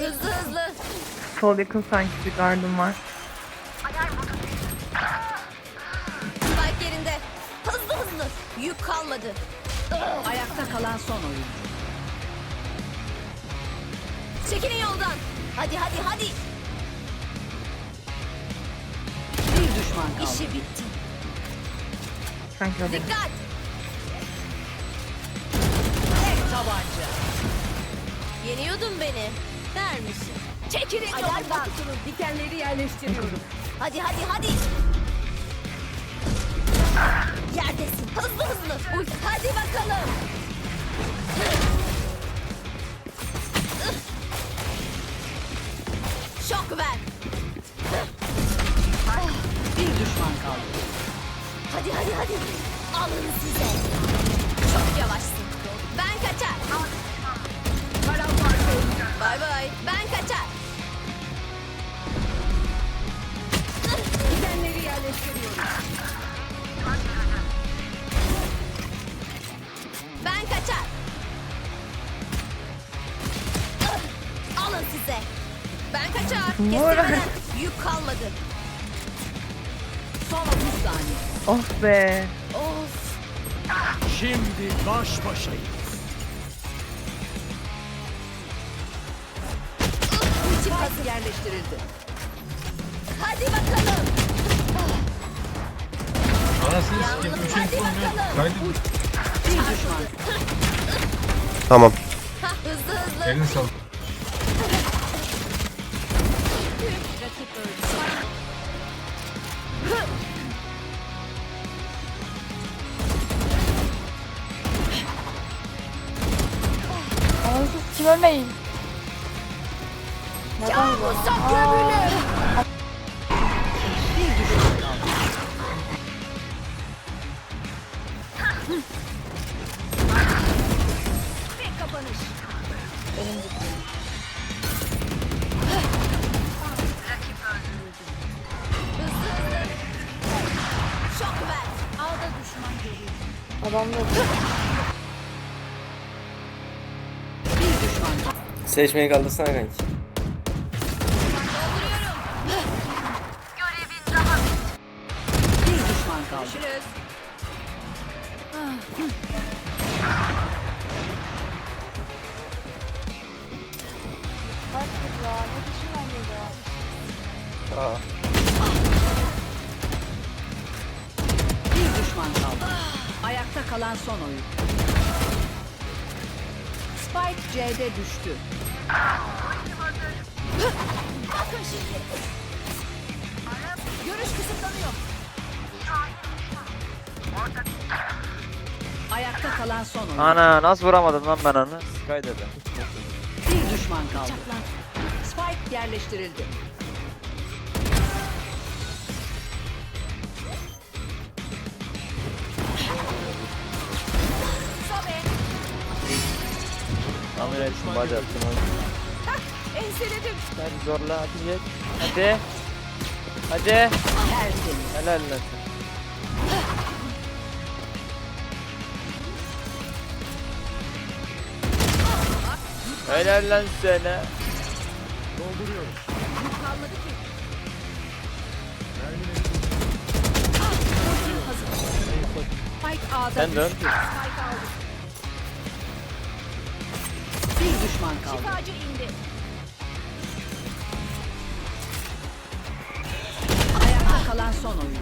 Hızlı hızlı. Sol yakın sanki bir gardım var. Spike yerinde. Hızlı hızlı. Yük kalmadı. Ayakta kalan son oyuncu. Çekilin yoldan. Hadi hadi hadi. Bir düşman kaldı. İşi bitti. Sanki o benim. Dikkat. Tek tabanca. Yeniyordun beni. Der misin? Çekilin Alarm yoldan. tutunun. Dikenleri yerleştiriyorum. Hadi hadi hadi. Yerdesin. Hızlı hızlı. Uy, hadi bakalım. Şok ver. Bir düşman kaldı. Hadi hadi hadi. Alın size. Bay bay. Ben kaçar. Dikenleri yerleştiriyorum. Ben kaçar. Alın size. Ben kaçar. Kestirmeden. Yük kalmadı. Son 30 saniye. Of be. Of. Şimdi baş başayız. Hazır. Yerleştirildi. Hadi bakalım. Anasını sikeyim. Kaydedin. Bir düşman. Tamam. Hızlı hızlı. Elini sal. Rakip öldü. Kim ölmeyin. Kabusa gömülür. Bir düşman kaldı. Hızlı. Şok ver. Alda düşman görüyor. Adamlar Bir düşman kaldı. Kaldırsana kanki. Kaldı. Görüşürüz. kaç kız ya. Ne geliyor. Aa. Bir düşman kaldı. Ayakta kalan son oyun. Spike C'de düştü. Bakın şimdi. Görüş kısıtlanıyor. Ayakta kalan son oyun. Ana nasıl vuramadım lan ben onu? Sky dedi. Bir düşman kaldı. Spike yerleştirildi. Amir etsin bacı attın onu. Enseledim. Hadi zorla hadi geç. Hadi. Hadi. Tertemiz. Helal lan. Helal lan sana. Dolduruyoruz. Kalmadı ki. Spike A'da Sen dön. Spike aldı. Bir düşman kaldı. Şifacı indi. Ayakta kalan son oyun.